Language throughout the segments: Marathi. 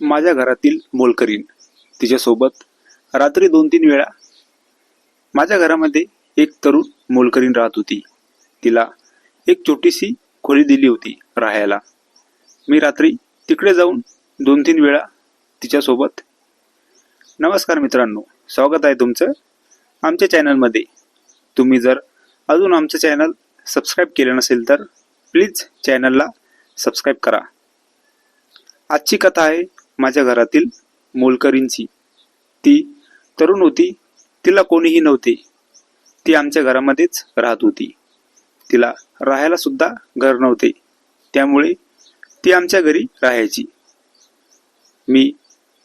माझ्या घरातील मोलकरीण तिच्यासोबत. रात्री दोन तीन वेळा माझ्या घरामध्ये एक तरुण मोलकरीण राहत होती. तिला एक छोटीशी खोली दिली होती राहायला. मी रात्री तिकडे जाऊन दोन तीन वेळा तिच्यासोबत. नमस्कार मित्रांनो स्वागत आहे तुमचं आमच्या चॅनलमध्ये. तुम्ही जर अजून आमचं चॅनल सबस्क्राईब केलं नसेल तर प्लीज चॅनलला सबस्क्राईब करा. आजची कथा आहे माझ्या घरातील मोलकरींची. ती तरुण होती. तिला कोणीही नव्हते. ती आमच्या घरामध्येच राहत होती. तिला राहायला सुद्धा घर नव्हते. त्यामुळे ती आमच्या घरी राहायची. मी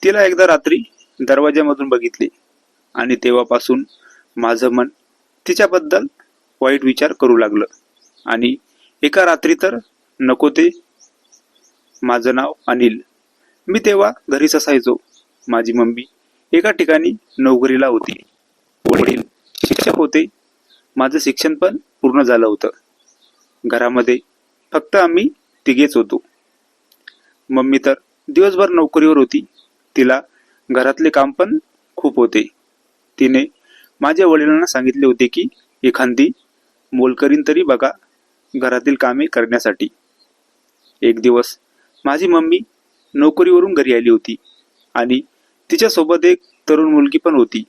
तिला एकदा रात्री दरवाज्यामधून बघितले आणि तेव्हापासून माझं मन तिच्याबद्दल वाईट विचार करू लागलं. आणि एका रात्री तर नको ते. माझं नाव अनिल. मी तेव्हा घरीच असायचो. माझी मम्मी एका ठिकाणी नोकरीला होती. वडील शिक्षक होते. माझं शिक्षण पण पूर्ण झालं होतं. घरामध्ये फक्त आम्ही तिघेच होतो. मम्मी तर दिवसभर नोकरीवर होती. तिला घरातले काम पण खूप होते. तिने माझ्या वडिलांना सांगितले होते की एखादी मोलकरीण तरी बघा घरातील कामे करण्यासाठी. एक दिवस माझी मम्मी नोकरीवरून घरी आली होती. आणि तिच्यासोबत एक तरुण मुलगी पण होती.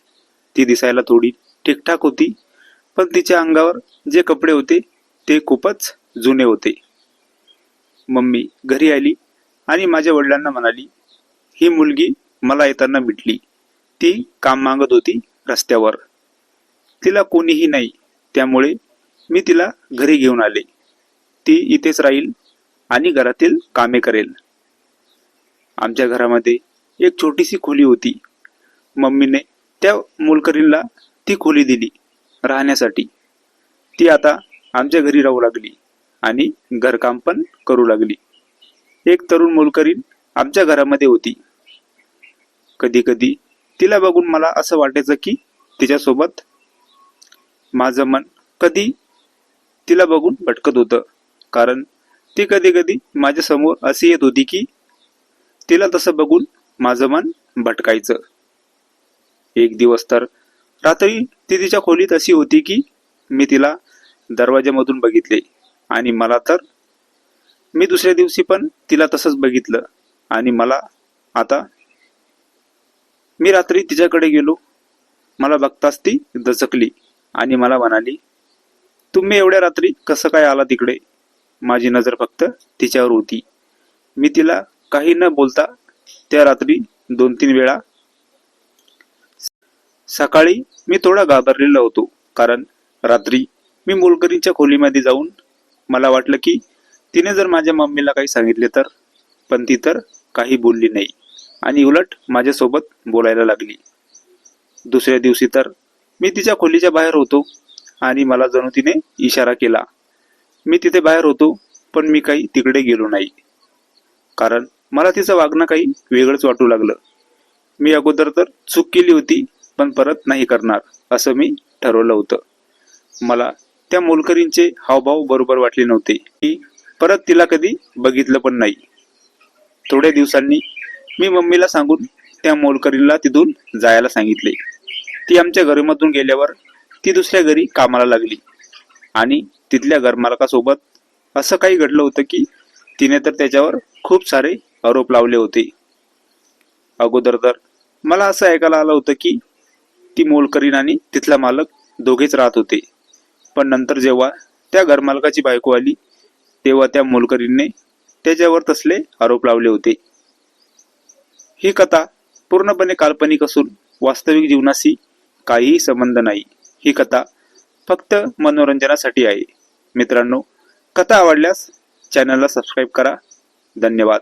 ती दिसायला थोडी ठीकठाक होती पण तिच्या अंगावर जे कपडे होते ते खूपच जुने होते. मम्मी घरी आली आणि माझ्या वडिलांना म्हणाली ही मुलगी मला येताना भेटली. ती काम मागत होती रस्त्यावर. तिला कोणीही नाही त्यामुळे मी तिला घरी घेऊन आले. ती इथेच राहील आणि घरातील कामे करेल. आमच्या घरामध्ये एक छोटीशी खोली होती. मम्मीने त्या मोलकरींना ती खोली दिली राहण्यासाठी. ती आता आमच्या घरी राहू लागली आणि घरकाम पण करू लागली. एक तरुण मोलकरीण आमच्या घरामध्ये होती. कधी कधी तिला बघून मला असं वाटायचं की तिच्यासोबत माझं मन कधी तिला बघून भटकत होतं. कारण ती कधी कधी माझ्यासमोर अशी येत होती की तिला तसं बघून माझं मन भटकायचं. एक दिवस तर रात्री ती तिच्या खोलीत अशी होती की मी तिला दरवाज्यामधून बघितले आणि मला तर मी दुसऱ्या दिवशी पण तिला तसंच बघितलं आणि मला आता मी रात्री तिच्याकडे गेलो. मला बघताच ती दचकली आणि मला म्हणाली तुम्ही एवढ्या रात्री कसं काय आला तिकडे? माझी नजर फक्त तिच्यावर होती. मी तिला काही न बोलता त्या रात्री दोन तीन वेळा सकाळी मी थोडा घाबरलेलो होतो. कारण रात्री मी मोलकरींच्या खोलीमध्ये जाऊन मला वाटलं की तिने जर माझ्या मम्मीला काही सांगितले तर पण ती तर काही बोलली नाही आणि उलट माझ्यासोबत बोलायला लागली. दुसऱ्या दिवशी तर मी तिच्या खोलीच्या बाहेर होतो आणि मला जणू तिने इशारा केला. मी तिथे बाहेर होतो पण मी काही तिकडे गेलो नाही. कारण मला तिचं वागणं काही वेगळंच वाटू लागलं. मी अगोदर तर चूक केली होती पण परत नाही करणार असं मी ठरवलं होतं. मला त्या मोलकरींचे हावभाव बरोबर वाटले नव्हते. की परत तिला कधी बघितलं पण नाही. थोड्या दिवसांनी मी मम्मीला सांगून त्या मोलकरीला तिथून जायला सांगितले. ती आमच्या घरामधून गेल्यावर ती दुसऱ्या घरी कामाला लागली. आणि तिथल्या घरमालकासोबत असं काही घडलं होतं की तिने तर त्याच्यावर खूप सारे आरोप लावले होते. अगोदर तर मला असं ऐकायला आलं होतं की ती मोलकरीण आणि तिथला मालक दोघेच राहत होते. पण नंतर जेव्हा त्या घरमालकाची बायको आली तेव्हा त्या मोलकरीणने त्याच्यावर तसले आरोप लावले होते. ही कथा पूर्णपणे काल्पनिक असून वास्तविक जीवनाशी काहीही संबंध नाही. ही कथा फक्त मनोरंजनासाठी आहे. मित्रांनो कथा आवडल्यास चॅनलला सबस्क्राईब करा. धन्यवाद.